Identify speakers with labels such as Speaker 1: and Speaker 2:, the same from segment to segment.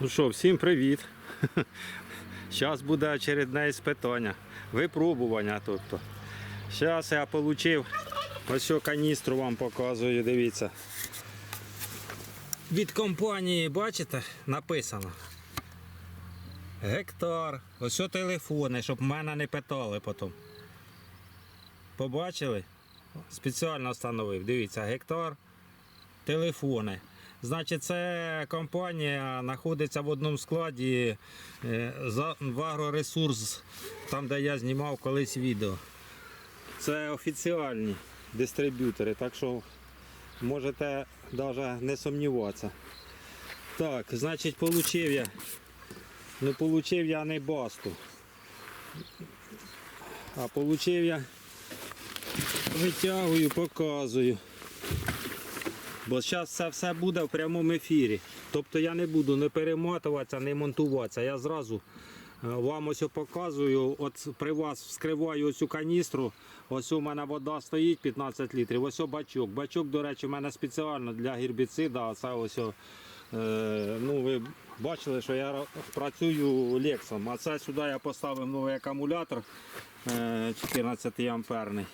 Speaker 1: Ну що, всім привіт. Зараз буде очередне іспитання. Випробування тобто. Зараз я отримав ось цю каністру вам показую, дивіться. Від компанії, бачите, написано. Гектар. Ось телефони, щоб мене не питали потім. Побачили? Спеціально встановив. Дивіться, гектар, телефони. Значить, це компанія знаходиться в одному складі е, в агроресурс, там, де я знімав колись відео. Це офіціальні дистриб'ютори, так що можете навіть не сумніватися. Так, значить, получив я. Ну, получив я не басту. А получив я витягую, показую. Бо зараз це все буде в прямому ефірі. Тобто я не буду не перемотуватися, не монтуватися. Я зразу е, вам ось показую. От при вас вскриваю оцю каністру. Ось у мене вода стоїть 15 літрів. Ось бачок. Бачок, до речі, у мене спеціально для гербіцида. Це ось е, ну, ви бачили, що я працюю лексом. А це сюди я поставив новий акумулятор е, 14 амперний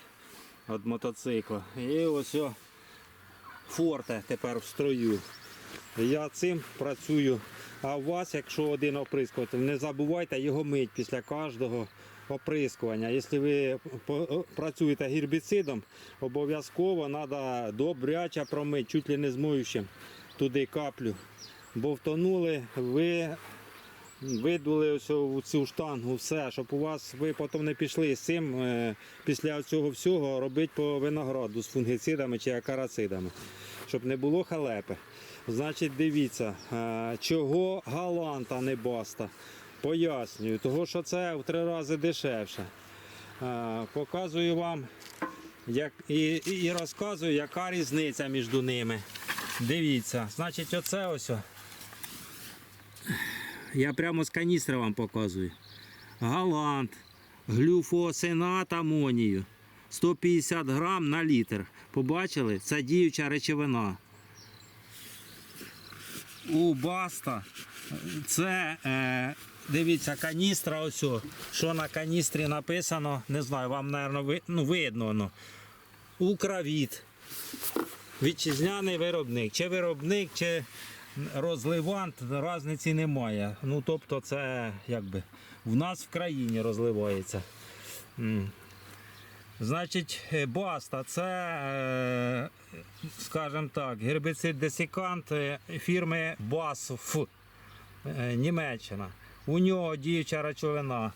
Speaker 1: від мотоцикла. І ось о, форте тепер в строю. Я цим працюю. А у вас, якщо один оприскуватель, не забувайте його мить після кожного оприскування. Якщо ви працюєте гербіцидом, обов'язково треба добряче промити, чуть ли не змоючим туди каплю. Бо втонули, ви видули ось у цю штангу, все, щоб у вас ви потім не пішли з цим е, після цього всього робити по винограду з фунгіцидами чи акарацидами, щоб не було халепи. Значить, дивіться, е, чого галанта не баста. Пояснюю, того що це в три рази дешевше. Е, Показую вам як, і, і розказую, яка різниця між ними. Дивіться, значить, оце ось. Я прямо з каністри вам показую. Галант, глюфосинат амонію. 150 грам на літр. Побачили? Це діюча речовина. У баста. Це, е, дивіться, каністра ось. Що на каністрі написано, не знаю, вам, мабуть, ви, ну, видно. воно. Укравіт. Вітчизняний виробник. Чи виробник, чи розливант, різниці немає. Ну, тобто, це якби в нас в країні розливається. Значить, е, баста це, е, скажімо так, гербіцид десикант е, фірми е, Німеччина. У нього діюча речовина.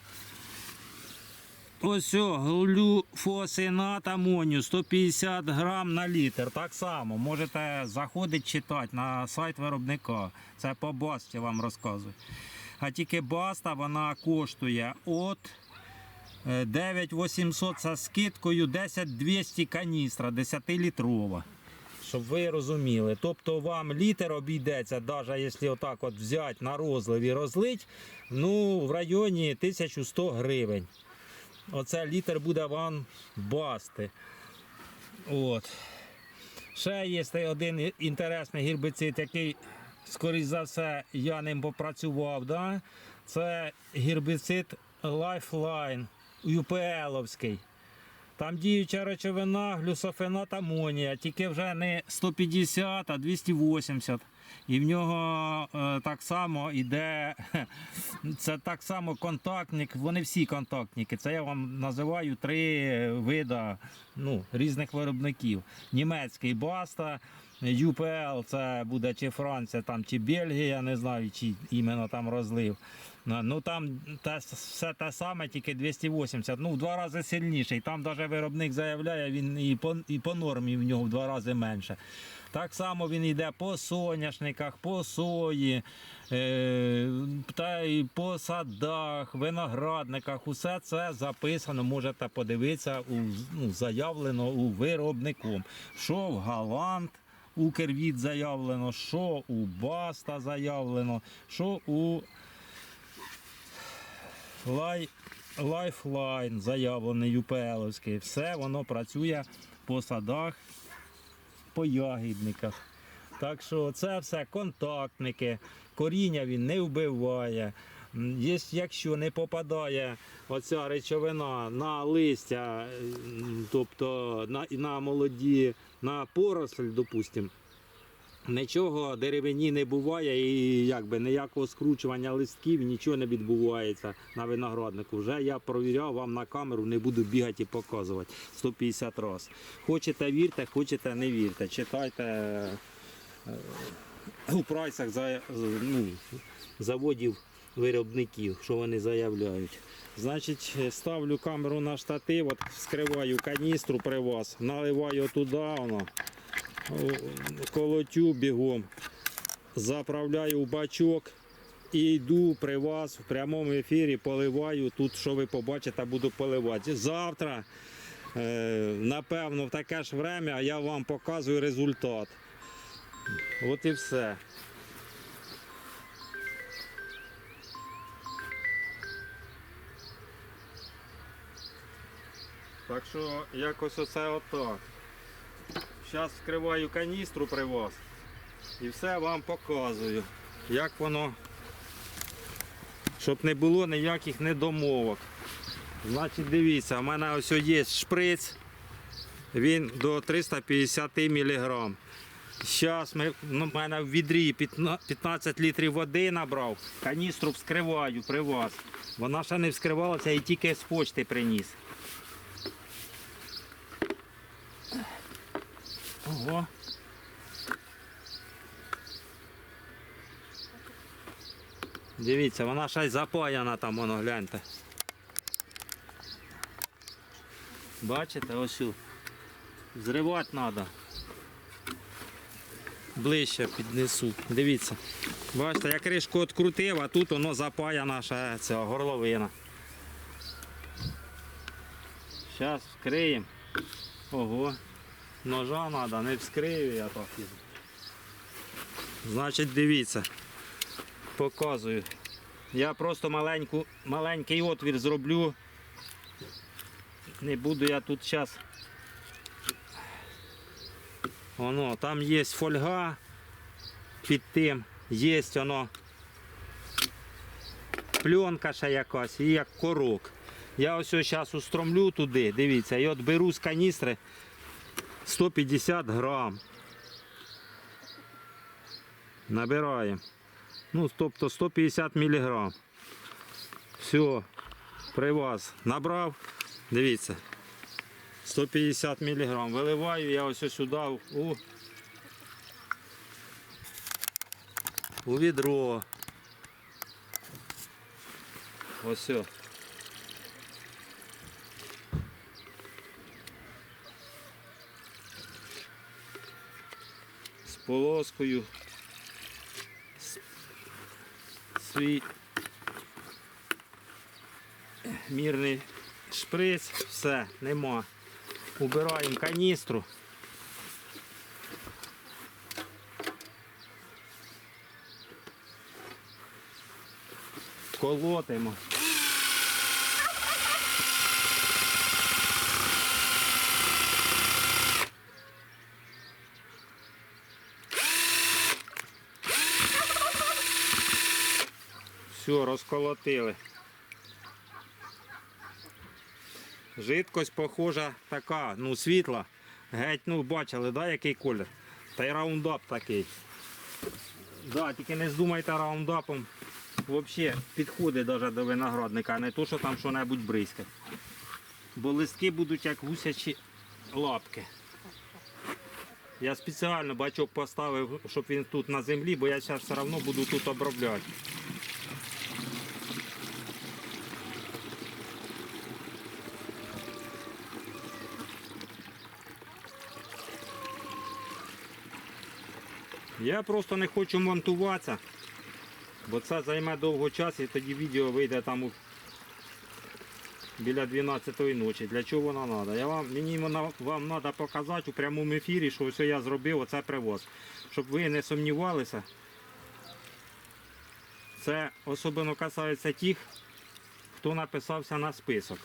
Speaker 1: Ось глюфосинат амонію 150 грам на літр. Так само можете заходити читати на сайт виробника. Це по басті вам розказую. А тільки баста вона коштує от е, 9800 за скидкою 10200 каністра 10-літрова. Щоб ви розуміли. Тобто вам літр обійдеться, навіть якщо отак от взяти на розлив і розлить, ну в районі 1100 гривень. Оце літр буде вам басти. От. Ще є один інтересний гербіцид, який, скоріш за все, я ним попрацював. Да? Це гербіцид Lifeline UPL-овський. Там діюча речовина, глюсофенат амонія, тільки вже не 150, а 280. І в нього е, так само йде, це так само контактник, вони всі контактники. Це я вам називаю три вида ну, різних виробників. Німецький Баста, UPL, це буде чи Франція, там, чи Бельгія, не знаю, чи іменно там розлив. Ну там те, все те саме, тільки 280, ну в два рази сильніший. Там навіть виробник заявляє, він і по, і по нормі в нього в два рази менше. Так само він йде по соняшниках, по сої, е, та й по садах, виноградниках. Усе це записано, можете подивитися, у, ну, заявлено у виробнику. Що в Галант. Укрвіт заявлено, що у Баста заявлено, що у Лай... Лайфлайн заявлений ЮПЛовський. Все воно працює по садах, по ягідниках. Так що це все контактники. коріння він не вбиває. Якщо не попадає оця речовина на листя, тобто на, на молоді, на поросль, допустимо, Нічого деревині не буває і якби ніякого скручування листків, нічого не відбувається на винограднику. Вже я провіряв вам на камеру, не буду бігати і показувати 150 разів. Хочете вірте, хочете не вірте. Читайте е, у прайсах за, ну, заводів виробників, що вони заявляють. Значить, ставлю камеру на штатив, от вскриваю каністру при вас, наливаю туди воно колотю бігом, заправляю в бачок і йду при вас в прямому ефірі, поливаю. Тут, що ви побачите, буду поливати. Завтра, е, напевно, в таке ж время я вам показую результат. От і все. Так що якось оце отак. Зараз вскриваю каністру при вас і все вам показую, як воно, щоб не було ніяких недомовок. Значить, дивіться, у мене ось є шприц, він до 350 мг. Зараз ми, ну, в мене в відрі 15 15 літрів води набрав, каністру вскриваю при вас. Вона ще не вскривалася і тільки з почти приніс. Ого. Дивіться, вона ще запаяна там, воно гляньте. Бачите, ось. Зривати треба. Ближче піднесу. Дивіться. Бачите, я кришку відкрутив, а тут воно запаяна ще ця горловина. Зараз вкриємо. Ого. Ножа треба, не вскрию я так. Значить, дивіться. Показую. Я просто маленьку, маленький отвір зроблю. Не буду я тут зараз. Воно, там є фольга під тим, є воно пленка ще якась і як корок. Я ось зараз устромлю туди, дивіться, і от беру з каністри 150 грам. Набираємо. Ну, тобто 150 міліграм. Все, при вас набрав. Дивіться. 150 міліграм. Виливаю я ось сюди у, у відро. Ось. Полоскою. Свій мірний шприц, все, нема. Убираємо каністру. Колотимо. Все, розколотили. Жидкость похожа така, ну світла. Геть, ну бачили, да, який колір. Та й раундап такий. Да, тільки не здумайте раундапом. Взагалі підходить даже до виноградника, а не то, що там що-небудь бризкать. Бо листки будуть як гусячі лапки. Я спеціально бачок поставив, щоб він тут на землі, бо я зараз все одно буду тут обробляти. Я просто не хочу монтуватися, бо це займе довго часу і тоді відео вийде там у... біля 12 ночі. Для чого воно треба? Я вам, мені вона, вам треба показати у прямому ефірі, що все я зробив, оце привоз. Щоб ви не сумнівалися. Це особливо касається тих, хто написався на список.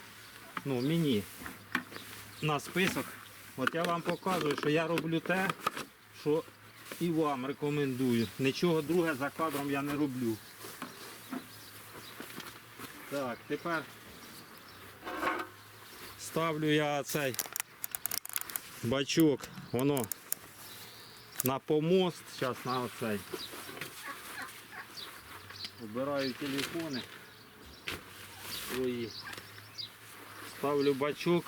Speaker 1: Ну, мені на список. От я вам показую, що я роблю те, що І вам рекомендую. Нічого друге за кадром я не роблю. Так, тепер ставлю я цей бачок, воно на помост, зараз на оцей. Вбираю телефони свої. Ставлю бачок.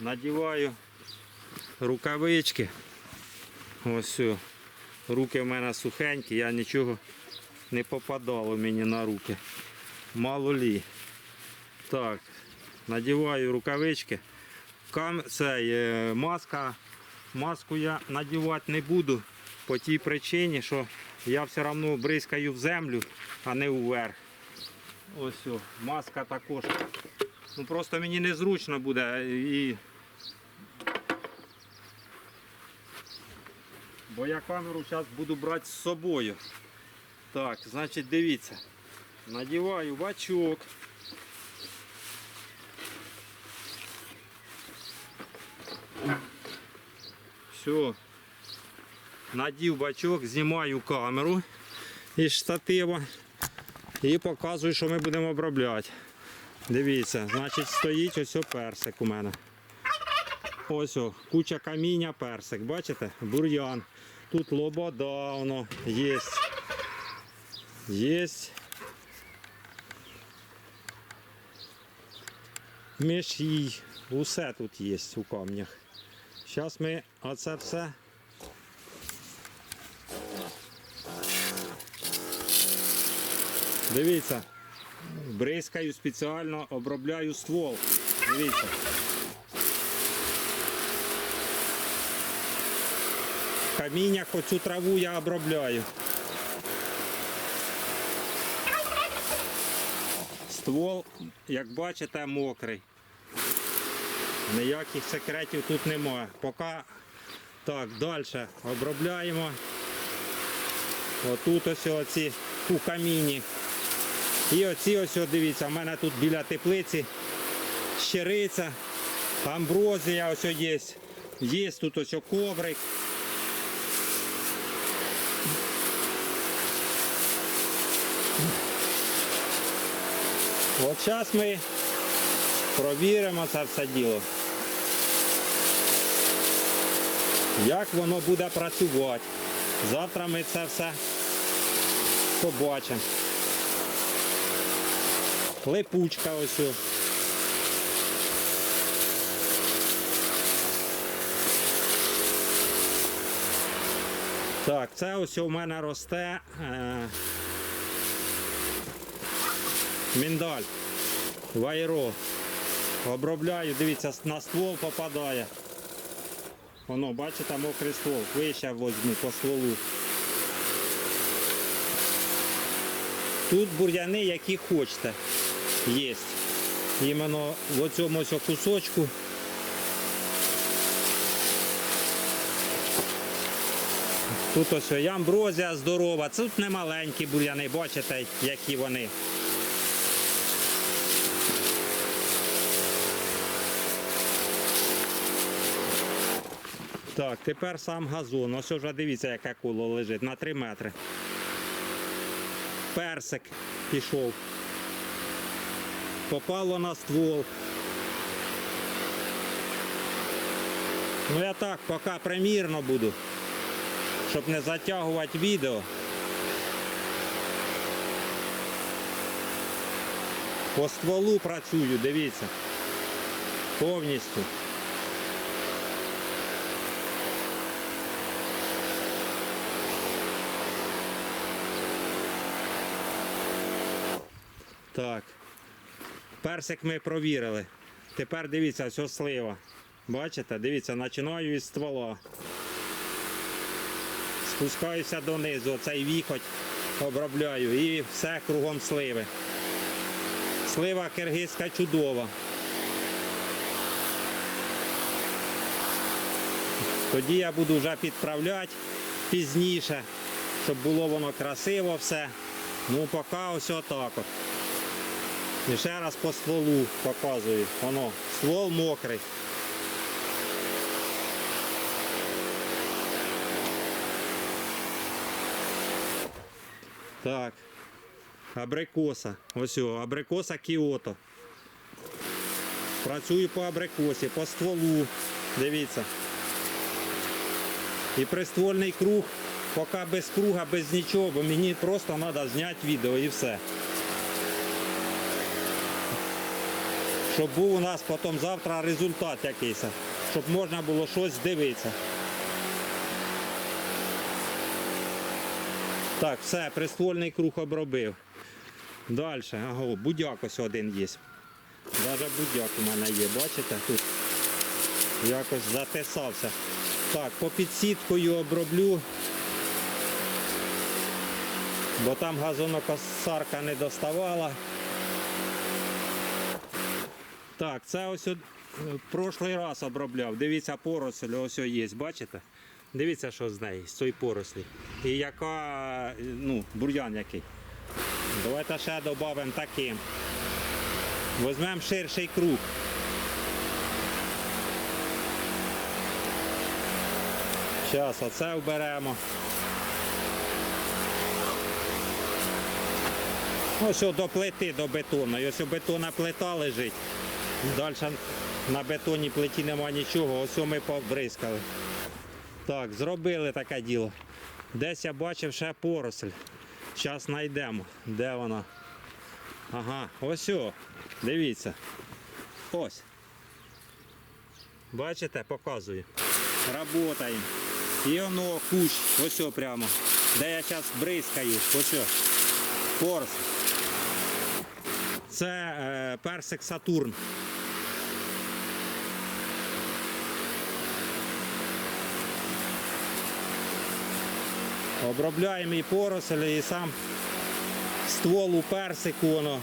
Speaker 1: Надіваю рукавички. Ось все. Руки в мене сухенькі, я нічого не попадало мені на руки. Мало лі. Так, надіваю рукавички. Кам... Цей, е, маска. Маску я надівати не буду по тій причині, що я все одно бризкаю в землю, а не вверх. Ось о, маска також. Ну просто мені незручно буде і. Бо я камеру зараз буду брати з собою. Так, значить дивіться. Надіваю бачок. Все. Надів бачок, знімаю камеру із штатива і показую, що ми будемо обробляти. Дивіться, значить стоїть ось персик у мене. Ось о, куча каміння, персик, бачите? Бур'ян. Тут лобода воно є. Є. Мішій. Усе тут є у камнях. Зараз ми оце все. Дивіться, бризкаю спеціально, обробляю ствол. Дивіться. Каміннях оцю траву я обробляю. Ствол, як бачите, мокрий. Ніяких секретів тут немає. Поки так, далі обробляємо. Отут ось оці у каміні. І оці ось, дивіться, в мене тут біля теплиці щириця, амброзія ось є. Є тут ось коврик. От зараз ми провіримо це все діло. Як воно буде працювати. Завтра ми це все побачимо. Липучка ось. Так, це ось у мене росте е, міндаль, вайро. Обробляю, дивіться, на ствол попадає. Воно, бачите, мокрий ствол. Вище возьму по стволу. Тут бур'яни, які хочете, є. Іменно в цьому кусочку. Тут ось і амброзія здорова, тут не маленькі бур'яни, бачите, які вони. Так, тепер сам газон. Ось вже дивіться, яке коло лежить на 3 метри. Персик пішов. Попало на ствол. Ну я так, поки примірно буду, щоб не затягувати відео. По стволу працюю, дивіться. Повністю. Так. Персик ми провірили. Тепер дивіться, ось слива. Бачите? Дивіться, починаю із ствола. Спускаюся донизу, оцей віхоть обробляю і все кругом сливи. Слива киргизька чудова. Тоді я буду вже підправляти пізніше, щоб було воно красиво все. Ну поки ось отак от. І ще раз по стволу показую. Воно, ствол мокрий. Так. Абрикоса. Ось його, абрикоса кіото. Працюю по абрикосі, по стволу. Дивіться. І приствольний круг, поки без круга, без нічого, бо мені просто треба зняти відео і все. Щоб був у нас потім завтра результат якийсь, щоб можна було щось дивитися. Так, все, приствольний круг обробив. Далі, ага, будяк ось один є. Навіть будяк у мене є, бачите? Тут якось затисався. Так, по підсіткою оброблю. Бо там газонокосарка не доставала. Так, це ось от, е, прошлий раз обробляв. Дивіться, поросль ось є, бачите? Дивіться, що з неї, з цієї порослі. І яка, е, ну, бур'ян який. Давайте ще додамо таким. Візьмемо ширший круг. Зараз оце вберемо. Ось до плити, до бетону. Ось бетонна плита лежить. Далі на бетонній плиті нема нічого, ось ми побризкали. Так, зробили таке діло. Десь я бачив ще поросль. Зараз знайдемо. Де вона? Ага, ось. Дивіться. Ось. Бачите, показую. Работаємо. І воно кущ, ось о прямо. Де я зараз бризкаю, ось. Порс. Це е, персик Сатурн. Обробляємо і поросль, і сам ствол у персику воно.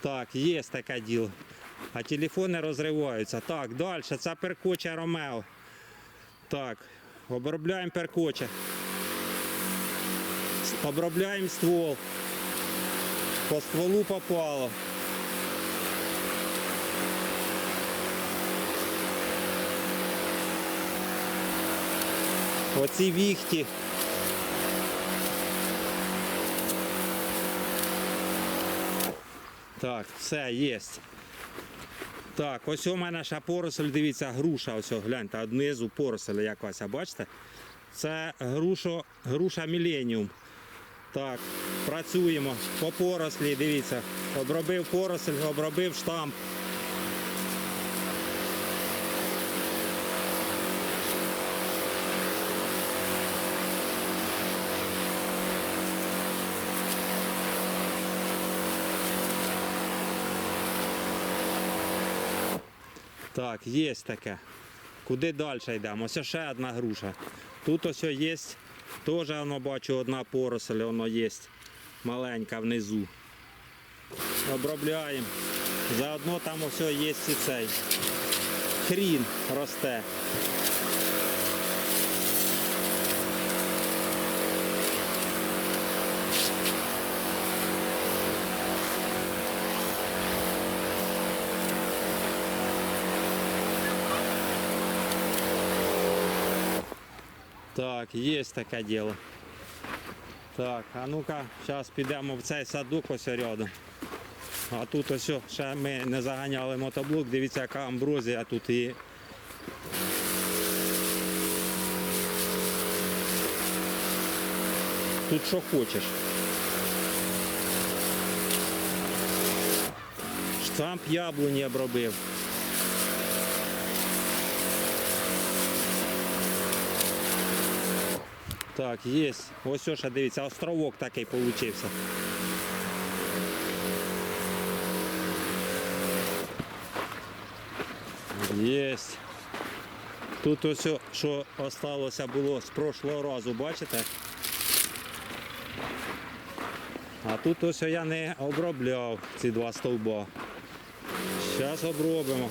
Speaker 1: Так, є таке діло. А телефони розриваються. Так, далі. Це перкоча Ромео. Так, обробляємо перкоча. Обробляємо ствол. По стволу попало. Оці віхті. Так, все, є. Так, ось у мене ще поросль, дивіться, груша, ось гляньте, однизу поросль якась, а бачите? Це грушо, груша Міленіум. Так, працюємо по порослі, дивіться. Обробив поросль, обробив штамп. Так, є таке. Куди далі йдемо? Ось ще одна груша. Тут ось є, теж воно бачу, одна поросль, воно є маленька внизу. Обробляємо. Заодно там ось є і цей. Хрін росте. Так, є таке діло. Так, а ну-ка, зараз підемо в цей садок ось рядом. А тут ось ще ми не заганяли мотоблок, дивіться, яка амброзія тут і. Тут що хочеш. Штамп яблуні обробив. Так, є. Ось ще дивіться, островок такий получився. Є. Тут ось, що осталося було з прошлого разу, бачите? А тут ось я не обробляв ці два стовба. Зараз обробимо.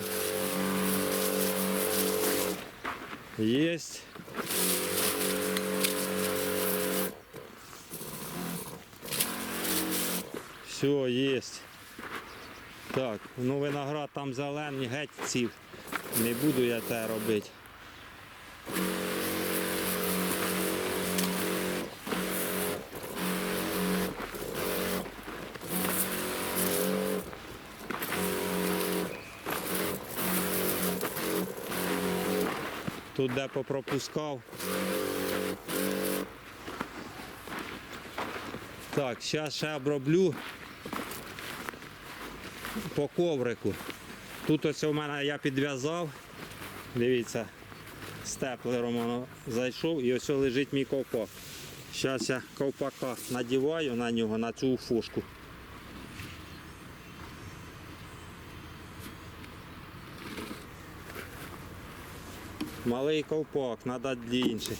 Speaker 1: Єсть. Все, есть. Так, ну виноград там зелений, геть ців. Не буду я те робити. Тут де попропускав. Так, зараз ще оброблю по коврику. Тут ось у мене я підв'язав. Дивіться, степлером воно зайшов і ось лежить мій ковпак. Зараз я ковпака надіваю на нього, на цю фушку. Малий ковпак, треба інший.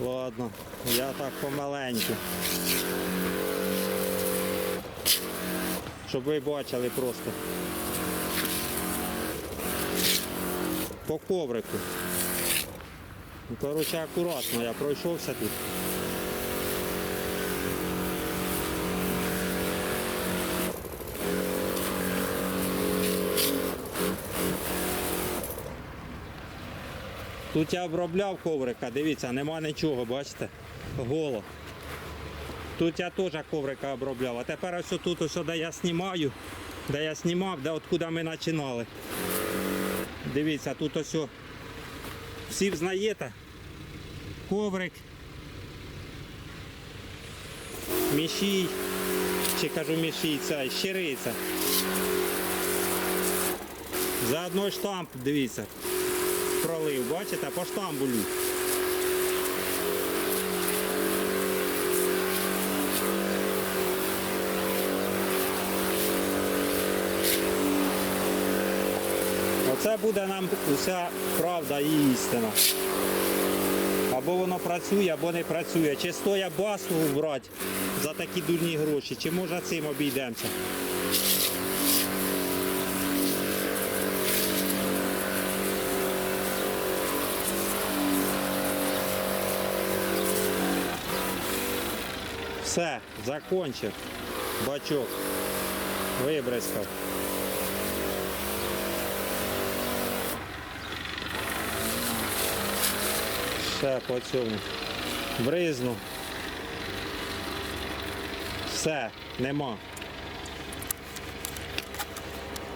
Speaker 1: Ладно, я так помаленьку. Щоб ви бачили просто. По коврику. Ну, коротше, акуратно я пройшовся тут. Тут я обробляв коврика, дивіться, нема нічого, бачите? Голо. Тут я теж коврика обробляв. А тепер ось тут, ось де я знімаю, де я знімав, де откуда ми починали. Дивіться, тут ось. Всі взнаєте? Коврик. Мішій. Чи кажу мішій, це щириця. Заодно штамп, дивіться. Пролив, бачите, по штамбулю. Оце буде нам уся правда і істина. Або воно працює, або не працює. Чи стоя басу брати за такі дурні гроші, чи може цим обійдемося. Все, закончив. Бачок. Вибризкав. Ще по цьому. Бризну. Все, нема.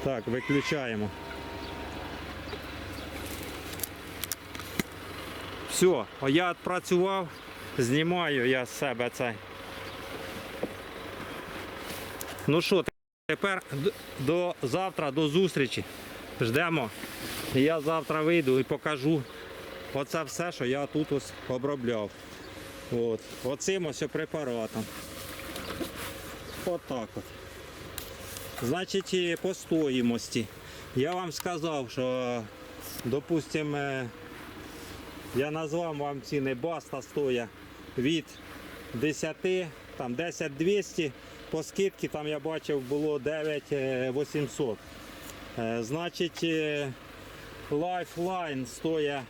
Speaker 1: Так, виключаємо. Все, я відпрацював, знімаю я з себе цей. Ну що, тепер до завтра, до зустрічі. Ждемо. Я завтра вийду і покажу оце все, що я тут ось обробляв. От. Оцим ось препаратом. Отак от. Значить, по стоїмості. Я вам сказав, що, допустимо, я назвав вам ціни баста стоя від 10, там 10 200, по скидці там я бачив було 9 е, 800. Е, Значить, е, Lifeline стоїть,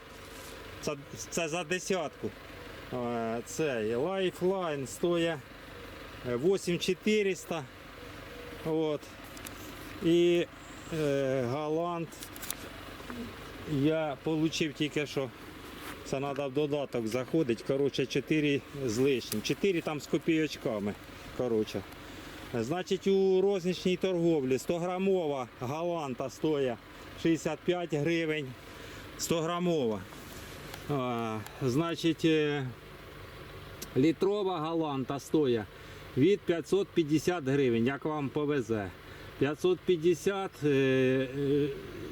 Speaker 1: це, це за десятку. Е, Цей Lifeline стоїть е, 8400. От. І е, Галант я отримав тільки що. Це треба в додаток заходить. Коротше, 4 з лишнім. 4 там з копійочками. Коротше. Значить, у розничній торговлі 100 грамова галанта стоїть 65 гривень. 100 грамова. Значить, е, літрова галанта стоїть від 550 гривень, як вам повезе. 550 е, е,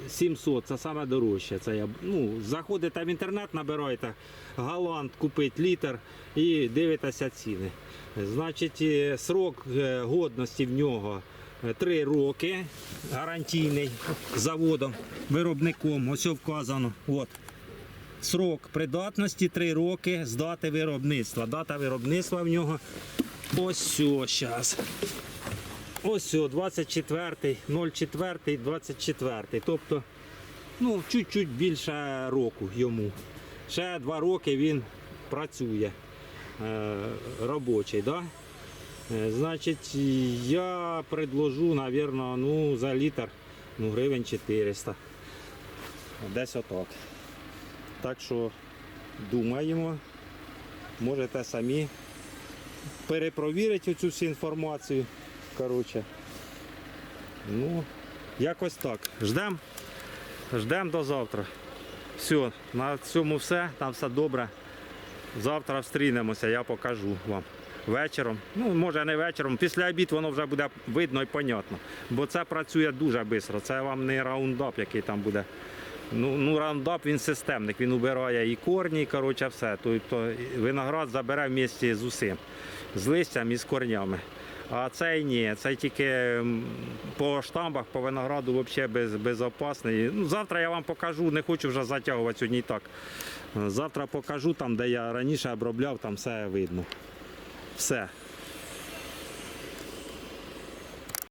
Speaker 1: 700 це саме дорожче. Це я, ну, заходите в інтернет, набираєте галант, купить літр і дивитеся ціни. Значить, е, срок е, годності в нього 3 роки, гарантійний заводом, виробником. Ось вказано. От. Срок придатності 3 роки з дати виробництва. Дата виробництва в нього ось зараз. Ось о, 24, 04, 24. Тобто, ну, чуть-чуть більше року йому. Ще два роки він працює е, робочий. Да? Е, Значить, я предложу, напевно, ну, за літр ну, гривень 400. Десь отак. Так що думаємо. Можете самі перепровірити цю всю інформацію. Коротше. Ну, якось так. Ждемо. Ждемо до завтра. Все, на цьому все, там все добре. Завтра встрінемося, я покажу вам. Вечором, ну може не вечором, після обід воно вже буде видно і понятно. Бо це працює дуже швидко. Це вам не раундап, який там буде. Ну, ну раундап він системник, він убирає і корні, і коротше все. Тобто виноград забере в місті з усім, з листям і з корнями. А цей ні, цей тільки по штамбах, по винограду взагалі без, безопасний. Ну, завтра я вам покажу, не хочу вже затягувати сьогодні і так. Завтра покажу там, де я раніше обробляв, там все видно. Все.